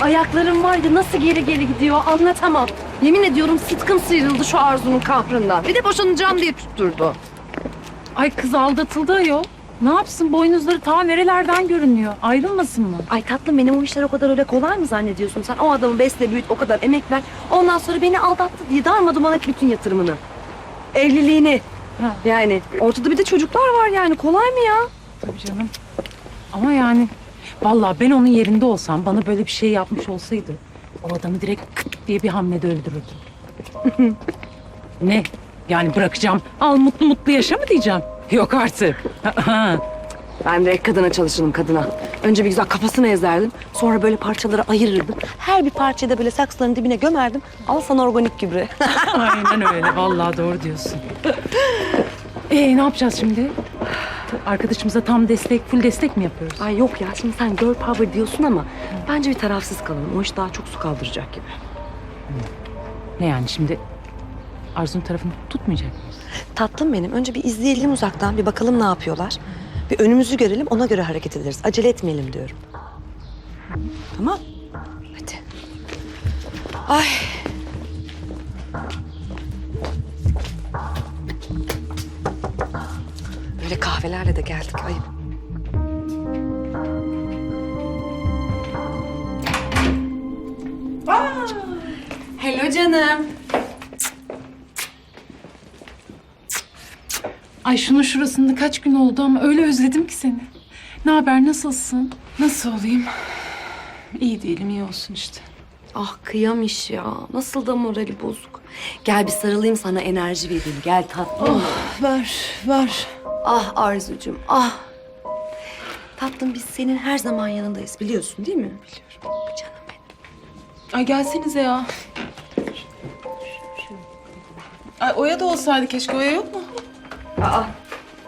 Ayaklarım var ya nasıl geri geri gidiyor anlatamam. Yemin ediyorum sıtkım sıyrıldı şu Arzu'nun kahrından. Bir de boşanacağım diye tutturdu. Ay kız aldatıldı ayol. Ne yapsın boynuzları ta nerelerden görünüyor. Ayrılmasın mı? Ay tatlım benim o işler o kadar öyle kolay mı zannediyorsun? Sen o adamı besle büyüt o kadar emek ver. Ondan sonra beni aldattı diye darmaduman et bütün yatırımını. Evliliğini. Ha. Yani ortada bir de çocuklar var yani kolay mı ya? Tabii canım. Ama yani vallahi ben onun yerinde olsam bana böyle bir şey yapmış olsaydı o adamı direkt kıt diye bir hamlede öldürürdüm. ne? Yani bırakacağım. Al mutlu mutlu yaşa mı diyeceğim? Yok artık. Ben direkt kadına çalışırım kadına. Önce bir güzel kafasını ezerdim. Sonra böyle parçalara ayırırdım. Her bir parçayı da böyle saksıların dibine gömerdim. Al sana organik gübre. Aynen öyle. Vallahi doğru diyorsun. Ee ne yapacağız şimdi? Arkadaşımıza tam destek, full destek mi yapıyoruz? Ay yok ya şimdi sen girl power diyorsun ama bence bir tarafsız kalalım. O iş daha çok su kaldıracak gibi. Ne yani şimdi Arzu'nun tarafını tutmayacak mıyız? Tatlım benim. Önce bir izleyelim uzaktan. Bir bakalım ne yapıyorlar. Bir önümüzü görelim. Ona göre hareket ederiz. Acele etmeyelim diyorum. Tamam. Hadi. Ay. Böyle kahvelerle de geldik. Ayıp. Hello canım. Ay şunun şurasında kaç gün oldu ama öyle özledim ki seni. Ne haber, nasılsın? Nasıl olayım? İyi değilim, iyi olsun işte. Ah kıyamış ya. Nasıl da morali bozuk. Gel bir sarılayım sana enerji vereyim. Gel tatlım. Ver, ver. Ah Arzucuğum ah. Tatlım biz senin her zaman yanındayız biliyorsun değil mi? Biliyorum. Canım benim. Ay gelsenize ya. Ay Oya da olsaydı keşke. Oya yok mu? Aa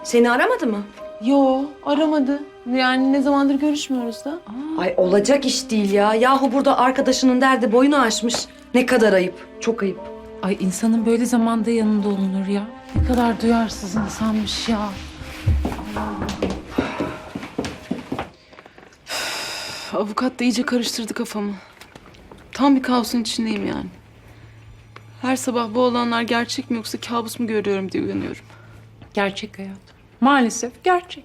seni aramadı mı? Yo aramadı. Yani ne zamandır görüşmüyoruz da. Ay olacak iş değil ya. Yahu burada arkadaşının derdi boyunu aşmış. Ne kadar ayıp. Çok ayıp. Ay insanın böyle zamanda yanında olunur ya. Ne kadar duyarsız insanmış ya. Avukat da iyice karıştırdı kafamı. Tam bir kaosun içindeyim yani. Her sabah bu olanlar gerçek mi yoksa kabus mu görüyorum diye uyanıyorum. Gerçek hayat. Maalesef gerçek.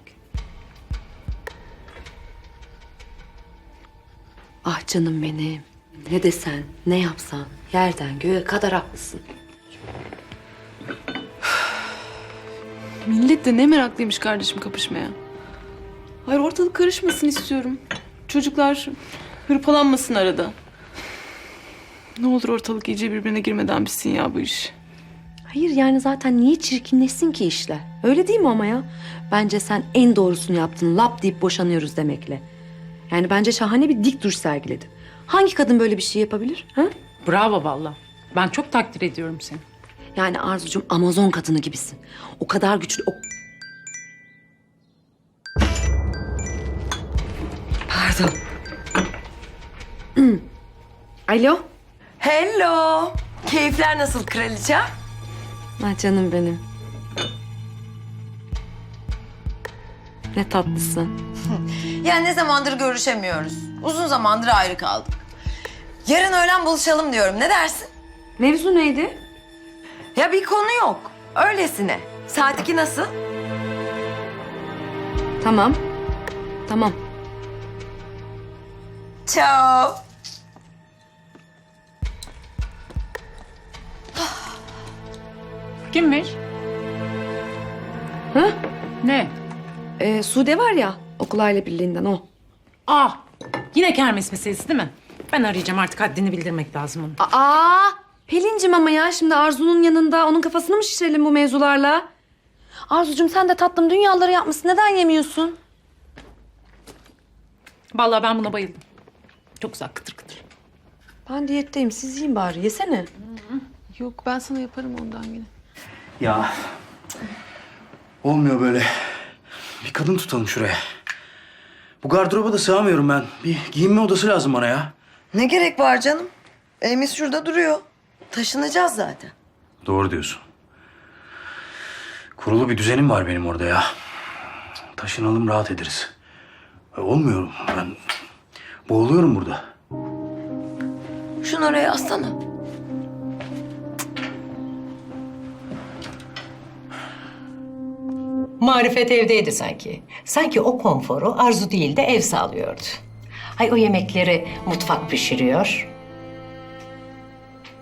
Ah canım benim. Ne desen, ne yapsan yerden göğe kadar haklısın. Millet de ne meraklıymış kardeşim kapışmaya. Hayır ortalık karışmasın istiyorum. Çocuklar hırpalanmasın arada. Ne olur ortalık iyice birbirine girmeden bitsin ya bu iş. Hayır yani zaten niye çirkinleşsin ki işler? Öyle değil mi ama ya? Bence sen en doğrusunu yaptın. Lap deyip boşanıyoruz demekle. Yani bence şahane bir dik duruş sergiledin. Hangi kadın böyle bir şey yapabilir? Ha? Bravo valla. Ben çok takdir ediyorum seni. Yani Arzucuğum Amazon kadını gibisin. O kadar güçlü, o... Pardon. Hmm. Alo? Hello. Keyifler nasıl kraliçe? Ha canım benim. Ne tatlısın. Ya ne zamandır görüşemiyoruz. Uzun zamandır ayrı kaldık. Yarın öğlen buluşalım diyorum. Ne dersin? Mevzu neydi? Ya bir konu yok. Öylesine. Saat iki nasıl? Tamam. Tamam. Ciao. Kimmiş? Ha? Ne? Ee, Sude var ya okul aile birliğinden o. Ah, yine kermes meselesi değil mi? Ben arayacağım artık haddini bildirmek lazım onu. Aa, Pelincim ama ya şimdi Arzu'nun yanında onun kafasını mı şişirelim bu mevzularla? Arzucuğum sen de tatlım dünyaları yapmışsın. Neden yemiyorsun? Vallahi ben buna bayıldım. Çok güzel kıtır kıtır. Ben diyetteyim. Siz yiyin bari. Yesene. Yok ben sana yaparım ondan yine. Ya olmuyor böyle. Bir kadın tutalım şuraya. Bu gardıroba da sığamıyorum ben. Bir giyinme odası lazım bana ya. Ne gerek var canım? Evimiz şurada duruyor. Taşınacağız zaten. Doğru diyorsun. Kurulu bir düzenim var benim orada ya. Taşınalım rahat ederiz. E, Olmuyor ben. Boğuluyorum burada. Şunu oraya atsana. Marifet evdeydi sanki. Sanki o konforu arzu değil de ev sağlıyordu. Ay o yemekleri mutfak pişiriyor.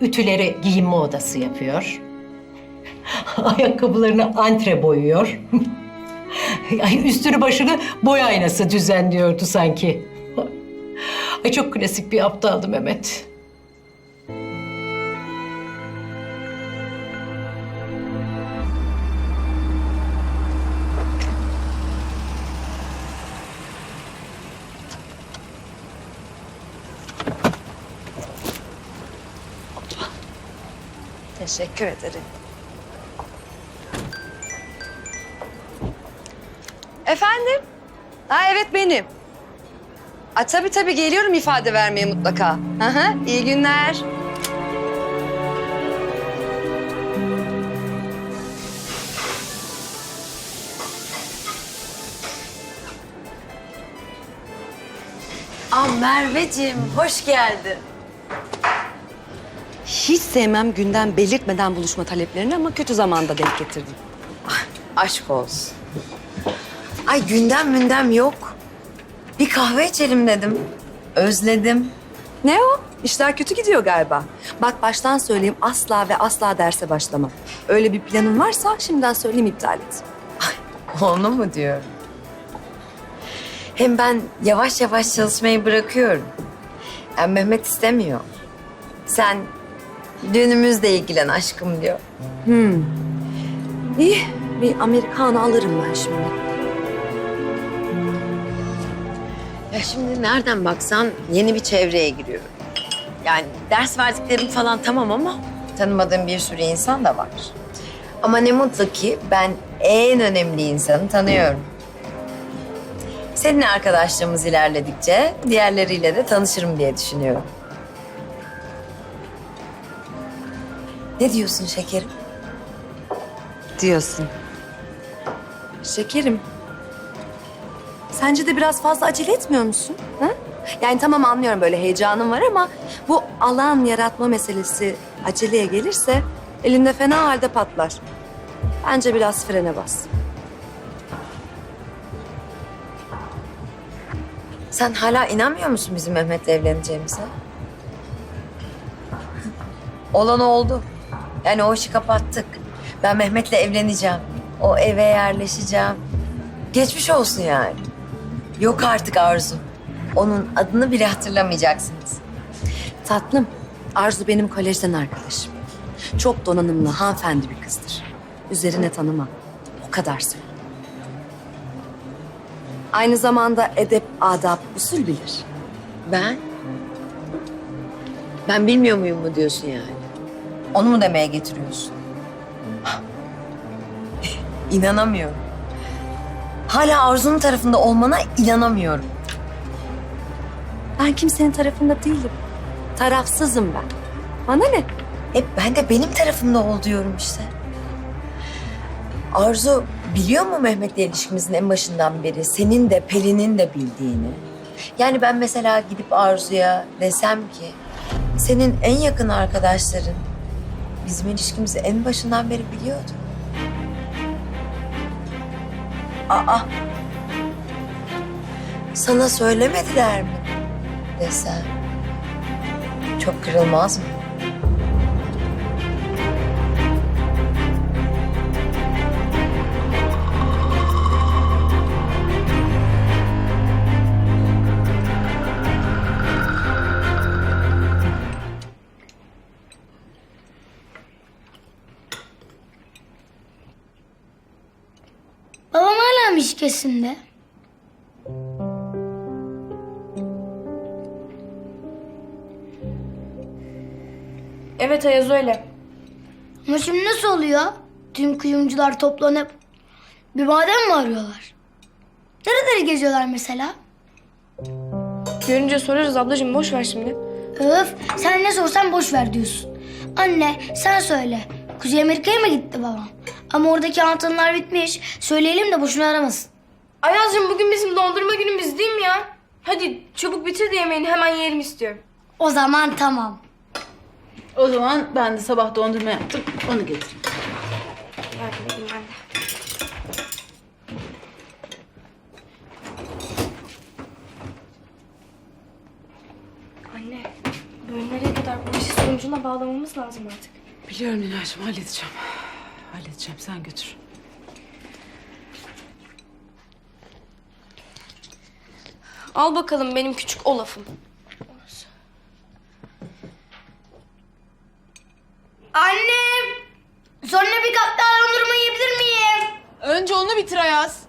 Ütüleri giyinme odası yapıyor. Ayakkabılarını antre boyuyor. Ay üstünü başını boy aynası düzenliyordu sanki. Ay çok klasik bir aptaldı Mehmet. Teşekkür ederim. Efendim? Ha evet benim. A, tabii tabii geliyorum ifade vermeye mutlaka. Hı hı, iyi günler. Aa Merveciğim hoş geldin. Hiç sevmem günden belirtmeden buluşma taleplerini ama kötü zamanda denk getirdim. Aşk olsun. Ay gündem mündem yok. Bir kahve içelim dedim. Özledim. Ne o? İşler kötü gidiyor galiba. Bak baştan söyleyeyim asla ve asla derse başlama. Öyle bir planın varsa şimdiden söyleyeyim iptal et. Onu mu diyorum? Hem ben yavaş yavaş çalışmayı bırakıyorum. Yani Mehmet istemiyor. Sen düğünümüzle ilgilen aşkım diyor. İyi bir Amerikanı alırım ben şimdi. Ya şimdi nereden baksan yeni bir çevreye giriyorum. Yani ders verdiklerim falan tamam ama tanımadığım bir sürü insan da var. Ama ne mutlu ki ben en önemli insanı tanıyorum. Senin arkadaşlığımız ilerledikçe diğerleriyle de tanışırım diye düşünüyorum. Ne diyorsun şekerim? Diyorsun. Şekerim. Sence de biraz fazla acele etmiyor musun? Ha? Yani tamam anlıyorum böyle heyecanın var ama bu alan yaratma meselesi aceleye gelirse elinde fena halde patlar. Bence biraz frene bas. Sen hala inanmıyor musun bizim Mehmet'le evleneceğimize? Olan oldu. Yani o işi kapattık. Ben Mehmet'le evleneceğim. O eve yerleşeceğim. Geçmiş olsun yani. Yok artık Arzu. Onun adını bile hatırlamayacaksınız. Tatlım, Arzu benim kolejden arkadaşım. Çok donanımlı, hanımefendi bir kızdır. Üzerine tanıma. O kadar söyle. Aynı zamanda edep, adap, usul bilir. Ben? Ben bilmiyor muyum mu diyorsun yani? Onu mu demeye getiriyorsun? İnanamıyorum. Hala Arzu'nun tarafında olmana inanamıyorum. Ben kimsenin tarafında değilim. Tarafsızım ben. Bana ne? Hep ben de benim tarafımda ol diyorum işte. Arzu biliyor mu Mehmet'le ilişkimizin en başından beri senin de Pelin'in de bildiğini? Yani ben mesela gidip Arzu'ya desem ki senin en yakın arkadaşların bizim ilişkimizi en başından beri biliyordu. Aa. Sana söylemediler mi? Desem. Çok kırılmaz mı? İşkesinde? Evet Ayaz öyle. Ama şimdi nasıl oluyor? Tüm kuyumcular toplanıp bir maden mi arıyorlar? Nereleri geziyorlar mesela? Görünce sorarız ablacığım boş ver şimdi. Öf sen ne sorsan boş ver diyorsun. Anne sen söyle. Kuzey Amerika'ya mı gitti babam? Ama oradaki altınlar bitmiş. Söyleyelim de boşuna aramasın. Ayaz'cığım bugün bizim dondurma günümüz değil mi ya? Hadi çabuk bitir de yemeğini hemen yiyelim istiyorum. O zaman tamam. O zaman ben de sabah dondurma yaptım. Onu getireyim. Yardım edeyim ben de. Anne, böyle nereye kadar bu işi sonucuna bağlamamız lazım artık. Biliyorum Nilay'cığım halledeceğim. Halledeceğim sen götür. Al bakalım benim küçük Olaf'ım. Annem! Sonra bir kap daha dondurma yiyebilir miyim? Önce onu bitir Ayaz.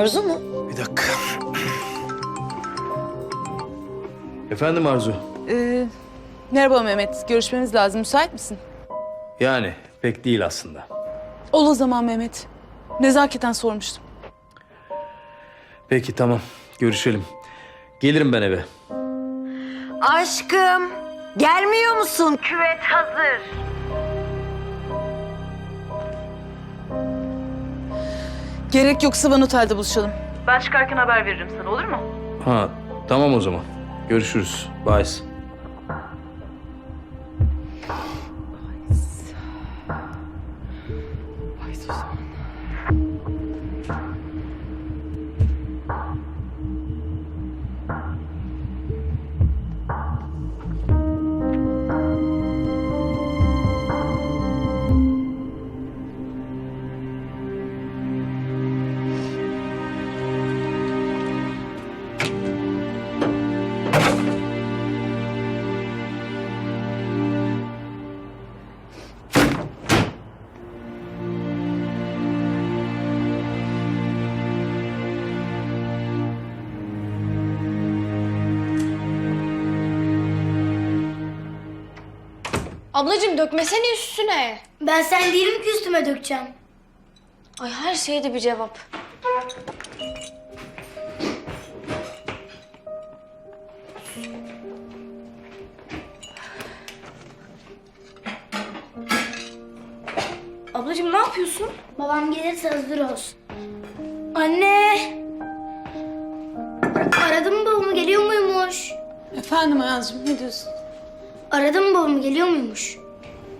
Arzu mu? Bir dakika. Efendim Arzu? Ee, merhaba Mehmet. Görüşmemiz lazım. Müsait misin? Yani pek değil aslında. Ol o zaman Mehmet. Nezaketen sormuştum. Peki tamam. Görüşelim. Gelirim ben eve. Aşkım gelmiyor musun? Küvet hazır. Gerek yoksa ben otelde buluşalım. Ha tamam o zaman. Görüşürüz. Bye. Ablacığım dökmesene üstüne. Ben sen değilim ki üstüme dökeceğim. Ay her şeyde bir cevap. Ablacığım ne yapıyorsun? Babam gelirse hazır olsun. Anne! Aradım babamı geliyor muymuş? Efendim Ayaz'cığım ne diyorsun? Aradım babamı geliyor muymuş?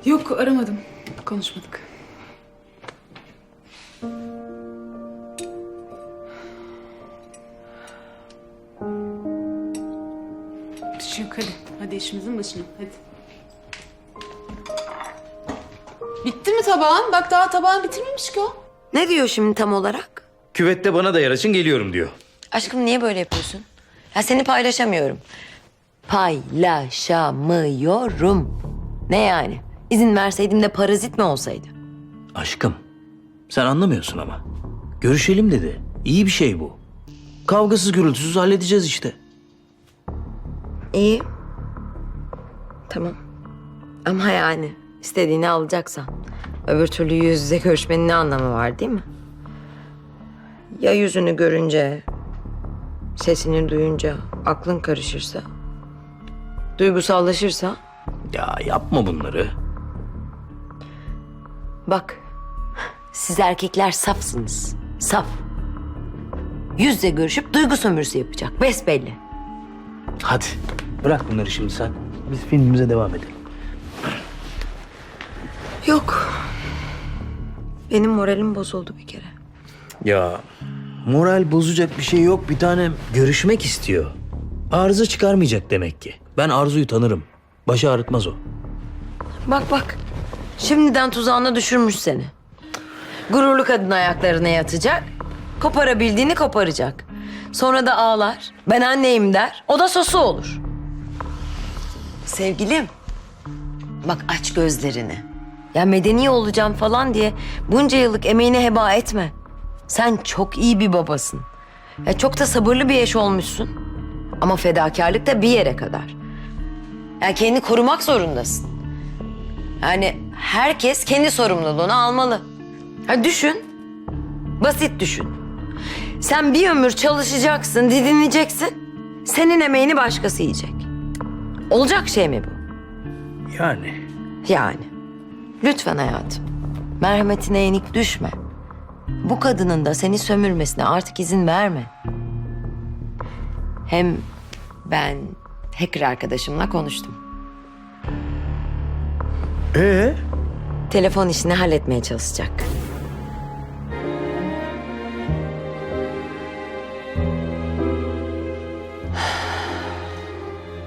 Yok aramadım. Konuşmadık. Yok hadi. Hadi işimizin başına hadi. Bitti mi tabağın? Bak daha tabağın bitirmemiş ki o. Ne diyor şimdi tam olarak? Küvette bana da yer açın geliyorum diyor. Aşkım niye böyle yapıyorsun? Ya seni paylaşamıyorum. Paylaşamıyorum. Ne yani? İzin verseydim de parazit mi olsaydı? Aşkım sen anlamıyorsun ama. Görüşelim dedi. İyi bir şey bu. Kavgasız gürültüsüz halledeceğiz işte. İyi. Tamam. Ama yani istediğini alacaksan. Öbür türlü yüz yüze görüşmenin ne anlamı var değil mi? Ya yüzünü görünce, sesini duyunca aklın karışırsa, duygusallaşırsa Ya yapma bunları. Bak, siz erkekler safsınız. Saf. Yüzle görüşüp duygu sömürüsü yapacak. Besbelli. Hadi bırak bunları şimdi sen. Biz filmimize devam edelim. Yok. Benim moralim bozuldu bir kere. Ya moral bozacak bir şey yok bir tanem. Görüşmek istiyor. Arıza çıkarmayacak demek ki. Ben Arzu'yu tanırım. Başı ağrıtmaz o. Bak bak. Şimdiden tuzağına düşürmüş seni. Gururlu kadın ayaklarına yatacak. Koparabildiğini koparacak. Sonra da ağlar. Ben anneyim der. O da sosu olur. Sevgilim. Bak aç gözlerini. Ya medeni olacağım falan diye bunca yıllık emeğini heba etme. Sen çok iyi bir babasın. Ya çok da sabırlı bir eş olmuşsun. Ama fedakarlık da bir yere kadar. Ya kendini korumak zorundasın. Yani herkes kendi sorumluluğunu almalı. Ha düşün. Basit düşün. Sen bir ömür çalışacaksın, didineceksin. Senin emeğini başkası yiyecek. Olacak şey mi bu? Yani Yani. Lütfen hayatım. Merhametine yenik düşme. Bu kadının da seni sömürmesine artık izin verme. Hem ben hacker arkadaşımla konuştum. Ee? Telefon işini halletmeye çalışacak.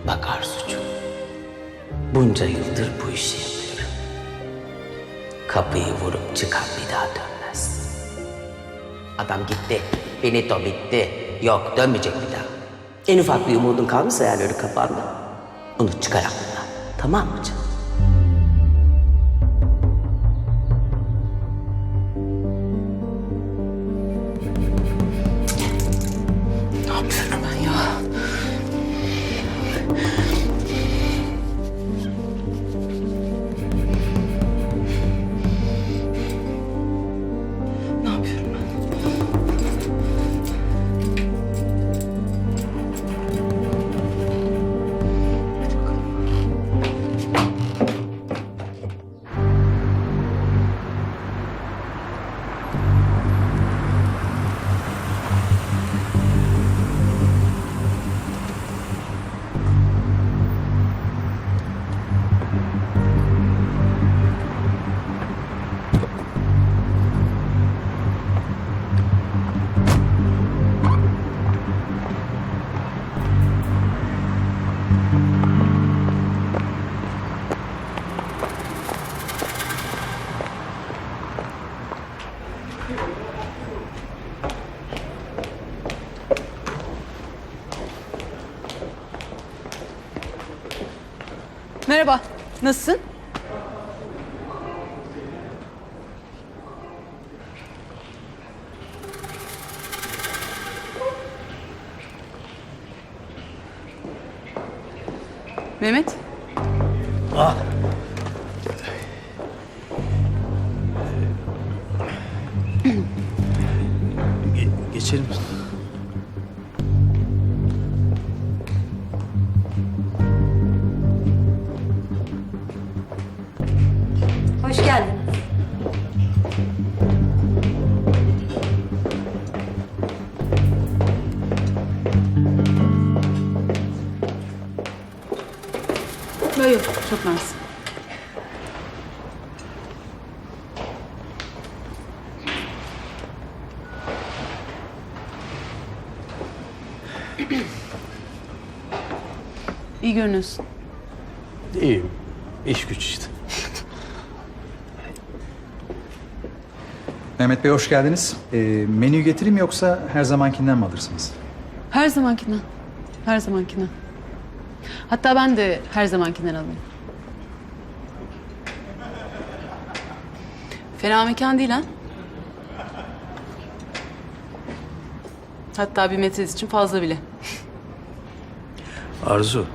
Bak Arzucuğum, bunca yıldır bu işi yapıyorum. Kapıyı vurup çıkan bir daha dönmez. Adam gitti, finito bitti. Yok, dönmeyecek bir daha. En ufak bir umudun kalmışsa eğer öyle kafanda, onu çıkar aklından. Tamam mı canım? Nasılsın? Mehmet, Ge- geçelim. İyi görünüyorsun. İyiyim. İş güç işte. Mehmet Bey hoş geldiniz. Ee, menü getireyim yoksa her zamankinden mi alırsınız? Her zamankinden. Her zamankinden. Hatta ben de her zamankinden alayım. Fena mekan değil ha? Hatta bir metres için fazla bile. Arzu.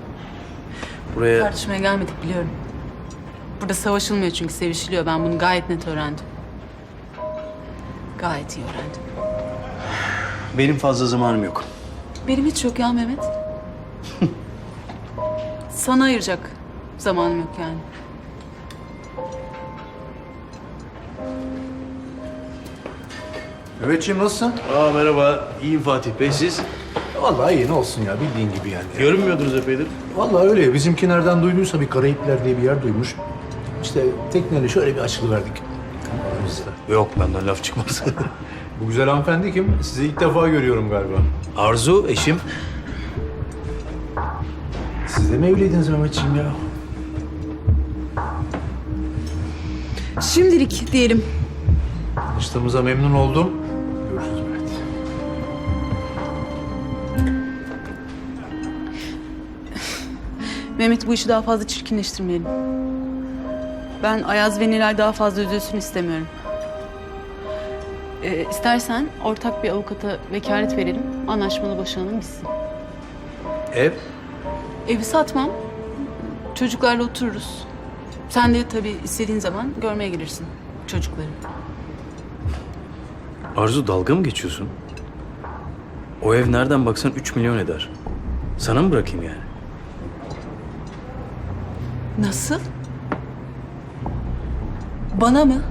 Buraya Tartışmaya gelmedik biliyorum. Burada savaşılmıyor çünkü sevişiliyor. Ben bunu gayet net öğrendim. Gayet iyi öğrendim. benim fazla zamanım yok. Benim hiç yok ya Mehmet. Sana ayıracak zamanım yok yani. Mehmetciğim nasılsın? Aa merhaba. İyiyim Fatih Bey siz? Vallahi iyi ne olsun ya bildiğin gibi yani. Görünmüyordunuz epeydir. Vallahi öyle bizimki nereden duyduysa bir Karayipler diye bir yer duymuş. İşte tekneyle şöyle bir açılıverdik. Aramızda. Yok benden laf çıkmaz. Bu güzel hanımefendi kim? Sizi ilk defa görüyorum galiba. Arzu eşim. Siz de mi evliydiniz Mehmetciğim ya? Şimdilik diyelim. Tanıştığımıza memnun oldum. Mehmet bu işi daha fazla çirkinleştirmeyelim. Ben Ayaz ve Nilay daha fazla üzülsün istemiyorum. Ee, istersen ortak bir avukata vekalet verelim. Anlaşmalı boşanalım bitsin. Ev? Evi satmam. Çocuklarla otururuz. Sen de tabii istediğin zaman görmeye gelirsin çocukları. Arzu dalga mı geçiyorsun? O ev nereden baksan 3 milyon eder. Sana mı bırakayım yani? Nasıl? Bana mı?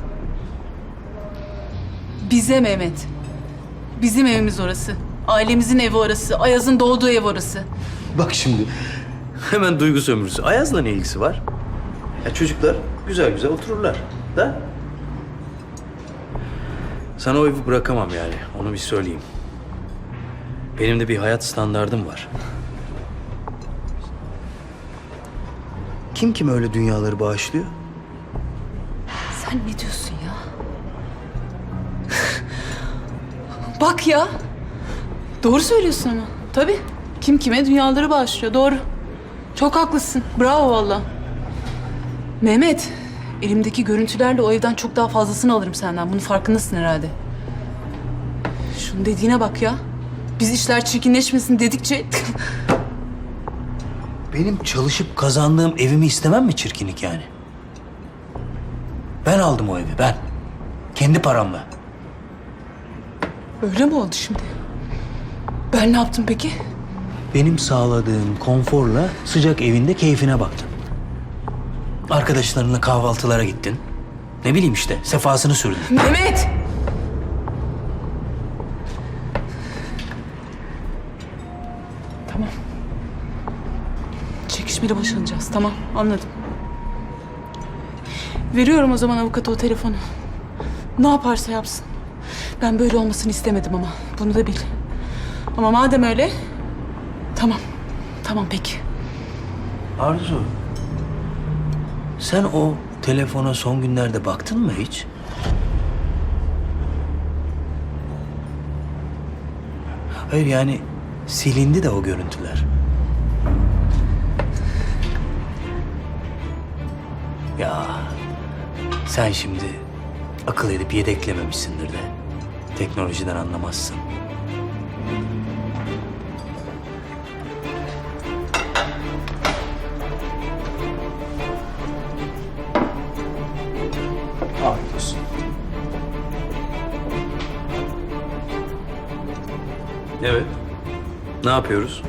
Bize Mehmet. Bizim evimiz orası. Ailemizin evi orası. Ayaz'ın doğduğu ev orası. Bak şimdi. Hemen duygu sömürüsü. Ayaz'la ne ilgisi var? Ya çocuklar güzel güzel otururlar. Da? Sana o evi bırakamam yani. Onu bir söyleyeyim. Benim de bir hayat standardım var. Kim kim öyle dünyaları bağışlıyor? Sen ne diyorsun ya? Bak ya. Doğru söylüyorsun ama. Tabii. Kim kime dünyaları bağışlıyor. Doğru. Çok haklısın. Bravo valla. Mehmet, elimdeki görüntülerle o evden çok daha fazlasını alırım senden. Bunun farkındasın herhalde. Şunun dediğine bak ya. Biz işler çirkinleşmesin dedikçe... Benim çalışıp kazandığım evimi istemem mi çirkinlik yani? Ben aldım o evi ben. Kendi paramla. Öyle mi oldu şimdi? Ben ne yaptım peki? Benim sağladığım konforla sıcak evinde keyfine baktın. Arkadaşlarınla kahvaltılara gittin. Ne bileyim işte sefasını sürdün. Mehmet! Çekişmeli boşanacağız. Tamam, anladım. Veriyorum o zaman avukata o telefonu. Ne yaparsa yapsın. Ben böyle olmasını istemedim ama. Bunu da bil. Ama madem öyle... Tamam. Tamam peki. Arzu. Sen o telefona son günlerde baktın mı hiç? Hayır yani silindi de o görüntüler. Ya sen şimdi akıl edip yedeklememişsindir de teknolojiden anlamazsın. Afiyet. Evet. Ne yapıyoruz?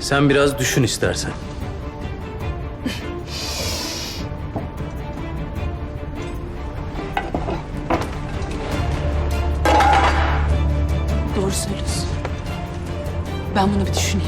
Sen biraz düşün istersen. Ben bunu bir düşüneyim.